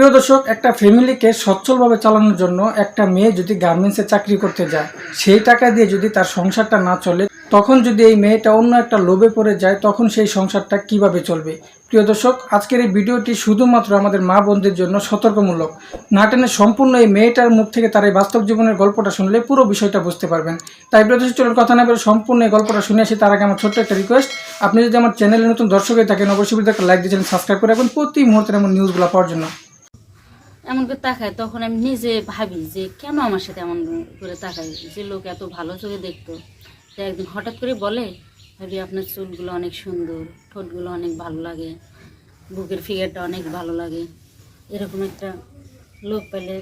প্রিয় দর্শক, একটা ফ্যামিলিকে সচ্ছলভাবে চালানোর জন্য একটা মেয়ে যদি গার্মেন্টসে চাকরি করতে যায়, সেই টাকা দিয়ে যদি তার সংসারটা না চলে, তখন যদি এই মেয়েটা অন্য একটা লোভে পড়ে যায়, তখন সেই সংসারটা কীভাবে চলবে? প্রিয় দর্শক, আজকের এই ভিডিওটি শুধুমাত্র আমাদের মা বোনদের জন্য সতর্কমূলক। নাটেনের সম্পূর্ণ এই মেয়েটার মুখ থেকে তার এই বাস্তব জীবনের গল্পটা শুনলে পুরো বিষয়টা বুঝতে পারবেন। তাই প্রিয় দর্শক, চলুন কথা না বলে সম্পূর্ণ এই গল্পটা শুনে আসি। তার আগে আমার ছোট্ট একটা রিকোয়েস্ট আপনি যদি আমার চ্যানেলে নতুন দর্শক হয়ে থাকেন, অবশ্যই একটা লাইক দিয়েছেন সাবস্ক্রাইব করে রাখবেন। প্রতি মুহূর্তে এমন নিউজগুলো পাওয়ার জন্য। এমন করে তাকায়, তখন আমি নিজে ভাবি যে কেন আমার সাথে এমন করে তাকায়? যে লোক এত ভালো চোখে দেখতো। তো একদিন হঠাৎ করে বলে, ভাবি, আপনার চুলগুলো অনেক সুন্দর, ঠোঁটগুলো অনেক ভালো লাগে, বুকের ফিগারটা অনেক ভালো লাগে। এরকম একটা লোক পেলে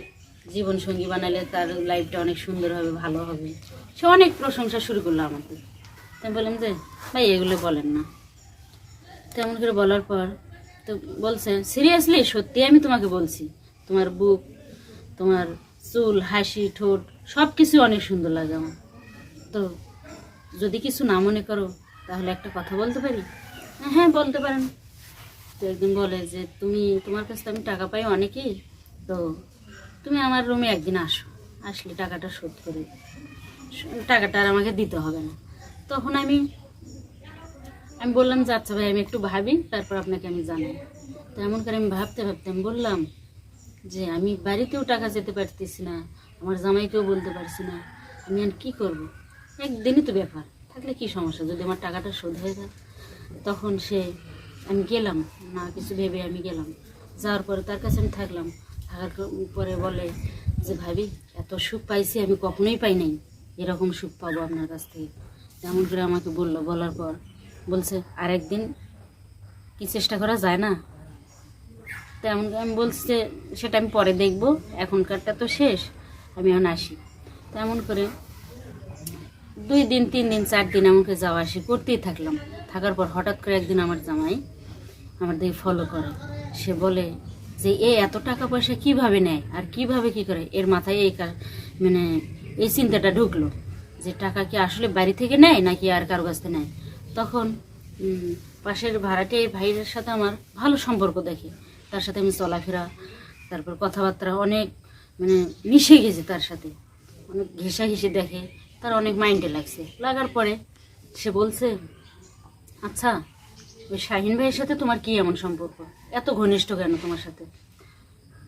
জীবন সঙ্গী বানালে তার লাইফটা অনেক সুন্দর হবে, ভালো হবে। সে অনেক প্রশংসা শুরু করল আমাকে। তাই বললাম যে, ভাই, এগুলো বলেন না। তেমন করে বলার পর তো বলছে সিরিয়াসলি সত্যি আমি তোমাকে বলছি? তোমার বুক, তোমার চুল, হাসি, ঠোঁট সব কিছু অনেক সুন্দর লাগে আমার। তো যদি কিছু না মনে করো, তাহলে একটা কথা বলতে পারি? হ্যাঁ বলতে পারেন। তো একদিন বলে যে, তুমি, তোমার কাছ আমি টাকা পাই অনেকেই, তো তুমি আমার রুমে একদিন আসো, আসলে টাকাটা শোধ করে টাকাটা আর আমাকে দিতে হবে না। তখন আমি আমি বললাম যে আচ্ছা ভাই, আমি একটু ভাবি, তারপর আপনাকে আমি জানাই। তো এমন করে আমি ভাবতে ভাবতে আমি বললাম যে আমি বাড়িতেও টাকা যেতে পারতেছি না, আমার জামাইকেও বলতে পারছি না। আমি আর কী করব? একদিনই তো ব্যাপার। থাকলে কি সমস্যা? যদি আমার টাকাটা শোধ হয়ে যায়, তখন সে, আমি গেলাম। না, কিছু ভেবে আমি গেলাম। যাওয়ার পরে তার কাছে আমি থাকলাম। থাকার পরে বলে যে, ভাবি, এত সুখ পাইছি আমি কখনোই পাই নাই। এরকম সুখ পাবো আপনার কাছ থেকে। তেমন করে আমাকে বলল। বলার পর বলছে আর একদিন কি চেষ্টা করা যায় না? তেমন আমি বলছি যে সেটা আমি পরে দেখব, এখনকারটা তো শেষ, আমি এখন আসি। তেমন করে দুই দিন, তিন দিন, চার দিন আমাকে যাওয়া আসি, করতেই থাকলাম। থাকার পর হঠাৎ করে একদিন আমার জামাই আমার দিকে ফলো করে। সে বলে যে, এ, এত টাকা পয়সা কীভাবে নেয়? আর কীভাবে কি করে? এর মাথায় এই মানে এই চিন্তাটা ঢুকলো যে, টাকা কি আসলে বাড়ি থেকে নেয় নাকি আর কারও কাছ থেকে নেয়? তখন পাশের ভাড়াটে ভাইয়ের সাথে আমার ভালো সম্পর্ক দেখে। তার সাথে আমি চলাফেরা, তারপর কথাবার্তা অনেক মানে মিশে গেছে তার সাথে। অনেক ঘেঁষা ঘেঁষে দেখে, তার অনেক মাইন্ডে লাগছে। লাগার পরে সে বলছে আচ্ছা ওই শাহিন ভাইয়ের সাথে তোমার কি এমন সম্পর্ক? এত ঘনিষ্ঠ কেন তোমার সাথে?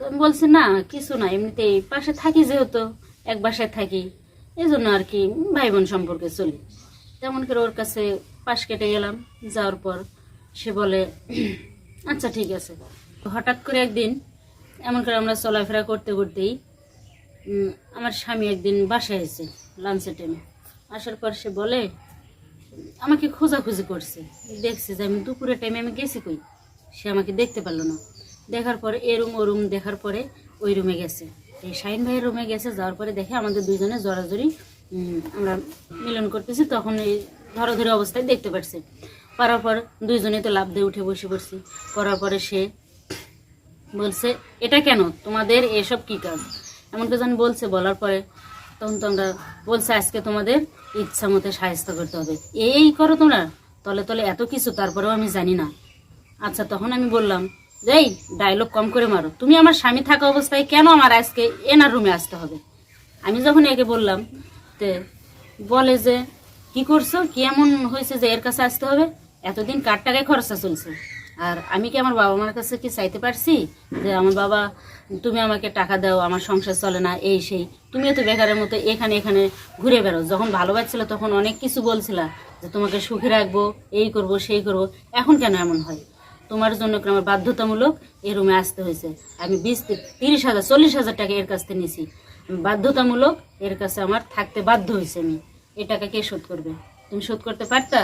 আমি বলছি, না, কিছু না, এমনিতেই পাশে থাকি যেহেতু, এক বাসায় থাকি এই জন্য আর কি ভাই বোন সম্পর্কে চলি। তেমন করে ওর কাছে পাশ কেটে গেলাম। যাওয়ার পর সে বলে আচ্ছা ঠিক আছে। হঠাৎ করে একদিন, এমন করে আমরা চলাফেরা করতে করতেই আমার স্বামী একদিন বাসায় এসে লাঞ্চের টাইমে আসার পর সে বলে, আমাকে খোঁজাখুঁজি করছে। দেখছে যে আমি দুপুরের টাইমে আমি গেছি কই? সে আমাকে দেখতে পারল না। দেখার পরে এ রুম ও রুম দেখার পরে ওই রুমে গেছে। এই শাহিন ভাইয়ের রুমে গেছে, যাওয়ার পরে দেখে আমাদের দুজনে জড়াজড়ি আমরা মিলন করতেছি। তখন এই ধরাধরি অবস্থায় দেখতে পারছে। পারার পর দুইজনে তো লাভ দিয়ে উঠে বসে পড়ছি। করার পরে সে বলছে, এটা কেন? তোমাদের এসব কি কাজ? এমন যখন বলছে, বলার পরে তখন তোমরা বলছে, আজকে তোমাদের ইচ্ছা মতো সাহায্য করতে হবে। এই করো তোমরা, তলে তলে এত কিছু, তারপরেও আমি জানি না। আচ্ছা তখন আমি বললাম যে এই ডায়লগ কম করে মারো। তুমি আমার স্বামী থাকা অবস্থায় কেন আমার আজকে এনার রুমে আসতে হবে? আমি যখন একে বললাম, তে, বলে যে, কি করছ? কি এমন হয়েছে যে এর কাছে আসতে হবে? এতদিন কার টাকায় খরচা চলছে? আর আমি কি আমার বাবা মার কাছে কি চাইতে পারছি? যে আমার বাবা, তুমি আমাকে টাকা দাও, আমার সংসার চলে না, এই সেই। তুমিও তো বেকারের মতো এখানে এখানে ঘুরে বেরো যখন ভালোবাসছিল তখন অনেক কিছু বলছিলা, যে তোমাকে সুখে রাখব, এই করব, সেই করব। এখন কেন এমন হয়? তোমার জন্য আমার বাধ্যতামূলক? এই রুমে আসতে হয়েছে। আমি বিশ তিরিশ হাজার, চল্লিশ হাজার টাকা এর কাছ থেকে নিয়েছি বাধ্যতামূলক এর কাছে আমার থাকতে বাধ্য হয়েছে আমি। এই টাকা কে শোধ করবে? তুমি শোধ করতে পারতা?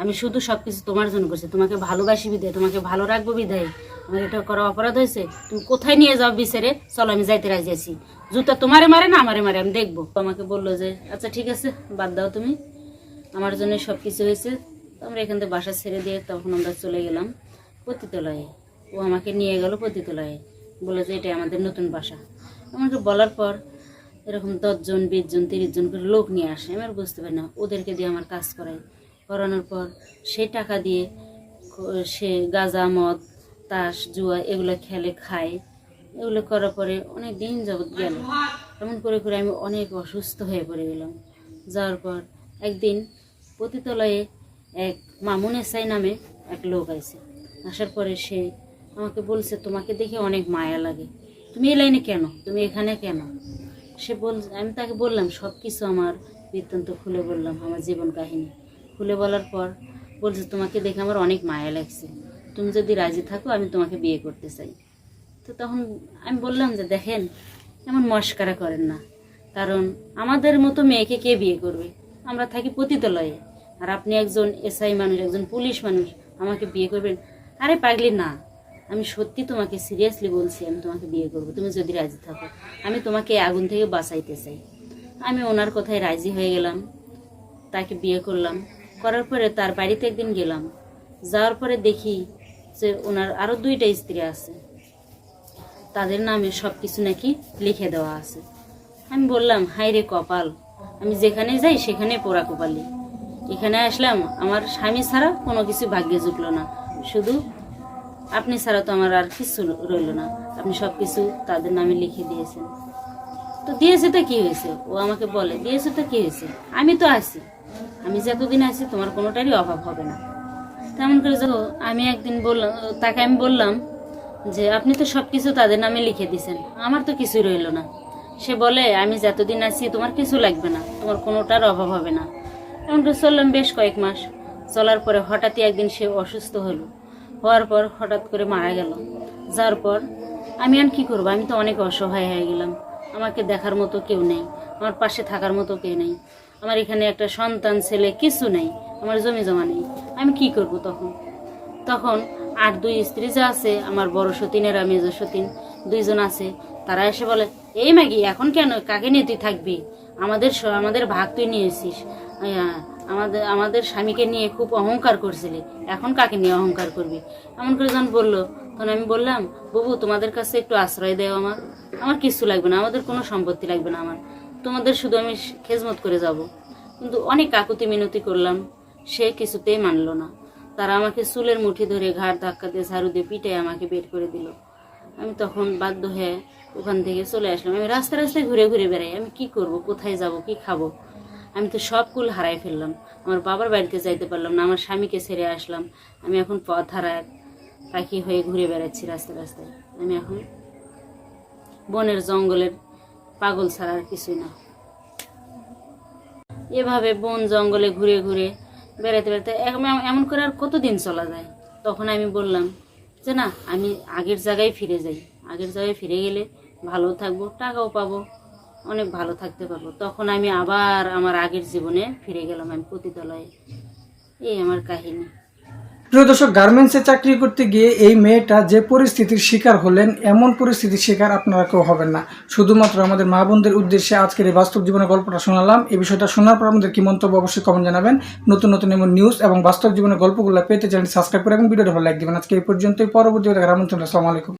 আমি শুধু সব কিছু তোমার জন্য করছি। তোমাকে ভালোবাসি বিদায়, তোমাকে ভালো রাখব বিধায় আমার এটা করা অপরাধ হয়েছে, তুমি কোথায় নিয়ে যাও বিচারে? চলো, আমি যাইতে রাজি আছি। জুতা তোমারে মারে না আমারে মারে, আমি দেখব। আমাকে বলল যে আচ্ছা ঠিক আছে, বাদ দাও তুমি। আমার জন্য সব কিছু হয়েছে। আমরা এখান থেকে বাসা ছেড়ে দিয়ে তখন আমরা চলে গেলাম পতিতলয়ে। ও আমাকে নিয়ে গেল পতিতলয়ে। বলে যে, এটাই আমাদের নতুন বাসা। আমাকে বলার পর এরকম দশজন, বিশজন তিরিশ জন করে লোক নিয়ে আসে। আমি আর বুঝতে পারি না, ওদেরকে দিয়ে আমার কাজ করাই করানোর পর সেই টাকা দিয়ে সে গাঁজা, মদ, তাস, জুয়া এগুলো খেলে, খায়। এগুলো করার পরে অনেক দিন যাবৎ গেল। এমন করে করে আমি অনেক অসুস্থ হয়ে পড়ে গেলাম। যাওয়ার পর একদিন পতিতলয়ে এক মামুনে সাই নামে এক লোক আছে আসার পরে সে আমাকে বলছে, তোমাকে দেখে অনেক মায়া লাগে। তুমি এই লাইনে কেন? তুমি এখানে কেন? সে বল আমি তাকে বললাম সব কিছু আমার বৃত্তান্ত খুলে বললাম, আমার জীবন কাহিনী। খুলে বলার পর বলছে, তোমাকে দেখে আমার অনেক মায়া লাগছে। তুমি যদি রাজি থাকো, আমি তোমাকে বিয়ে করতে চাই। তো তখন আমি বললাম যে, দেখেন, এমন মস্কারা করেন না। কারণ আমাদের মতো মেয়েকে কে বিয়ে করবে? আমরা থাকি পতিতলয়ে আর আপনি একজন এসআই মানুষ, একজন পুলিশ মানুষ, আমাকে বিয়ে করবেন? আরে পাগলি, না। আমি সত্যি তোমাকে সিরিয়াসলি বলছি, আমি তোমাকে বিয়ে করব। তুমি যদি রাজি থাকো, আমি তোমাকে আগুন থেকে বাঁচাইতে চাই। আমি ওনার কথায় রাজি হয়ে গেলাম, তাকে বিয়ে করলাম। করার পরে তার বাড়িতে একদিন গেলাম। যাওয়ার পরে দেখি যে ওনার আরও দুইটা স্ত্রী আছে। তাদের নামে সব কিছু নাকি লিখে দেওয়া আছে। আমি বললাম হাই রে কপাল, আমি যেখানে যাই সেখানে পোড়া কপালি। এখানে আসলাম, আমার স্বামী ছাড়া কোনো কিছু ভাগ্যে জুটলো না। শুধু আপনি ছাড়া তো আমার আর কিছু রইল না। আপনি সব কিছু তাদের নামে লিখে দিয়েছেন। তো দিয়েছে তো কি হয়েছে? ও আমাকে বলে, দিয়েছে তো কি হয়েছে? আমি তো আছি। আমি যতদিন আছি, তোমার কোনোটারই অভাব হবে না। তেমন করে যখন আমি একদিন বললাম তাকে আমি বললাম যে, আপনি তো সব কিছু তাদের নামে লিখে দিয়েছেন। আমার তো কিছুই রইল না। সে বলে, আমি যতদিন আছি, তোমার কিছু লাগবে না। তোমার কোনোটার অভাব হবে না। এমন করে চললাম বেশ কয়েক মাস। চলার পরে হঠাৎই একদিন সে অসুস্থ হলো। হওয়ার পর হঠাৎ করে মারা গেল। যাওয়ার পর আমি আর কি করব? আমি তো অনেক অসহায় হয়ে গেলাম। আমাকে দেখার মতো কেউ নেই। আমার পাশে থাকার মতো কেউ নেই। আমার এখানে একটা সন্তান, ছেলে কিছু নেই, আমার জমি জমা নেই, আমি কি করব তখন? তখন আর দুই স্ত্রী যা আছে, আমার বড় সতীনের আর মেজ সতীন, দুইজন আছে, তারা এসে বলে, এই ম্যাগি, এখন কেন? কাকে নিয়ে তুই থাকবি? আমাদের আমাদের ভাগ তুই নিয়েছিস আমাদের আমাদের স্বামীকে নিয়ে খুব অহংকার করছিলি, এখন কাকে নিয়ে অহংকার করবি? এমন করে যখন বলল, তখন আমি বললাম, বাবু, তোমাদের কাছে একটু আশ্রয় দেও আমার আমার কিছু লাগবে না, আমাদের কোনো সম্পত্তি লাগবে না আমার। তোমাদের শুধু আমি খেজমত করে যাব। কিন্তু অনেক কাকুতি মিনতি করলাম। সে কিছুতেই মানলো না। তারা আমাকে চুলের মুঠি ধরে ঘাড় ধাক্কা দিয়ে ঝাড়ু দিয়ে পিটে আমাকে বের করে দিল। আমি তখন বাধ্য হয়ে ওখান থেকে চলে আসলাম। আমি রাস্তা রাস্তায় ঘুরে ঘুরে বেড়াই। আমি কি করব? কোথায় যাব? কি খাব? আমি তো সব কুল হারাই ফেললাম। আমার বাবার বাড়িতে যাইতে পারলাম না। আমার স্বামীকে ছেড়ে আসলাম। আমি এখন পথ হারায় পাখি হয়ে ঘুরে বেড়াচ্ছি রাস্তায় রাস্তায়। আমি এখন বনের জঙ্গলের পাগল ছাড়া আর কিছুই না। এভাবে বন জঙ্গলে ঘুরে ঘুরে বেড়াতে বেড়াতে এম- এমন করে আর কতদিন চলা যায়? তখন আমি বললাম যে না, আমি আগের জায়গায় ফিরে যাই। আগের জায়গায় ফিরে গেলে ভালো থাকব, টাকাও পাবো, অনেক ভালো থাকতে পারব। তখন আমি আবার আমার আগের জীবনে ফিরে গেলাম আমি পতিতলয়ে। এই আমার কাহিনী। প্রিয় দর্শক গার্মেন্টসে চাকরি করতে গিয়ে এই মেয়েটা যে পরিস্থিতির শিকার হলেন, এমন পরিস্থিতির শিকার আপনারা কেউ হবেন না। শুধুমাত্র আমাদের মা বোনদের উদ্দেশ্যে আজকের এই বাস্তব জীবনের গল্পটা শোনালাম। এই বিষয়টা শোনার পর আমাদের কি মন্তব্য, অবশ্যই কমেন্ট জানাবেন। নতুন নতুন এমন নিউজ এবং বাস্তব জীবনের গল্পগুলো পেতে চ্যানেল সাবস্ক্রাইব করে এবং ভিডিওটা ভালো লাইক দিবেন। আজকে এই পর্যন্তই। পরবর্তী আমন্ত্রণ আসসালামু আলাইকুম।